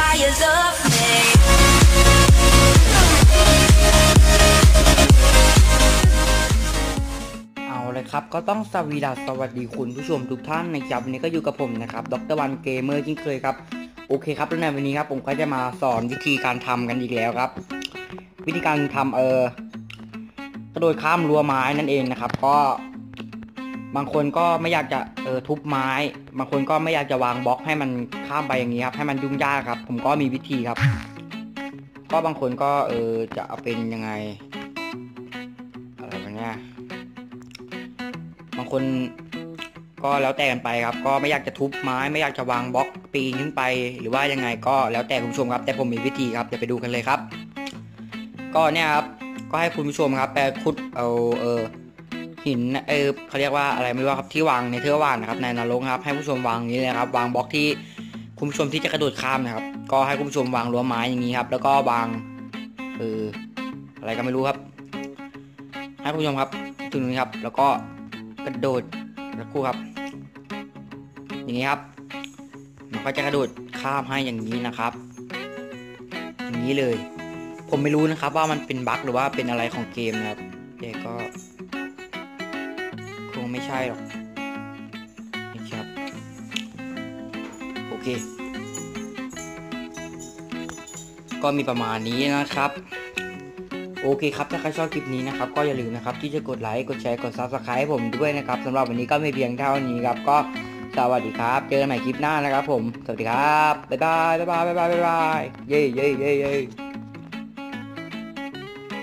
desires of me. เอาเลยครับ ก็ต้องสวีดัสสวัสดีคุณผู้ชมทุกท่านนะครับวันนี้ก็อยู่กับผมนะครับ ดรวันเกมเมอร์ยิ่งเคยครับ โอเคครับ แล้วในวันนี้ครับผมก็จะมาสอนวิธีการทำกันอีกแล้วครับ วิธีการทำเออกระโดดข้ามรั้วไม้นั่นเองนะครับ ก็ บางคนก็ไม่อยากจะเออทุบไม้ บางคนก็ไม่อยากจะวางบล็อกให้มันข้ามไปอย่างนี้ครับ ให้มันยุ่งยากครับ ผมก็มีวิธีครับ ก็บางคนก็เออจะเอาเป็นยังไงอะไรแบบนี้บางคนก็แล้วแต่กันไปครับ ก็ไม่อยากจะทุบไม้ ไม่อยากจะวางบล็อกปีนขึ้นไป หรือว่ายังไงก็แล้วแต่คุณผู้ชมครับ แต่ผมมีวิธีครับเดี๋ยวไปดูกันเลยครับ ก็เนี่ยครับก็ให้คุณผู้ชมครับไปขุดเอาเออ หินเออเขาเรียกว่าอะไรไม่รู้ครับที่วางในเทือกวานนะครับในนรกครับให้ผู้ชมวางนี้เลยครับ วางบล็อกที่คุณผู้ชมที่จะกระโดดข้ามนะครับ ก็ให้คุณผู้ชมวางรั้วไม้อย่างนี้ครับ แล้วก็วางเอออะไรก็ไม่รู้ครับ ให้คุณผู้ชมครับถึงนี้ครับ แล้วก็กระโดดสักครู่ครับ อย่างนี้ครับมันก็จะกระโดดข้ามให้อย่างนี้นะครับ อย่างนี้เลย ผมไม่รู้นะครับว่ามันเป็นบั๊กหรือว่าเป็นอะไรของเกมนะครับแต่ก็ ไม่ใช่หรอกนี่ครับ โอเค ก็มีประมาณนี้นะครับโอเคครับ ถ้าใครชอบคลิปนี้นะครับ ก็อย่าลืมนะครับ ที่จะกดไลค์ กดแชร์ กด subscribe ให้ผมด้วยนะครับสำหรับวันนี้ก็ไม่เพียงเท่านี้ครับ ก็สวัสดีครับ เจอกันใหม่คลิปหน้านะครับผม สวัสดีครับ บ๊ายบาย บ๊ายบาย บ๊ายบาย บ๊ายบาย เย้เย้เย้เย้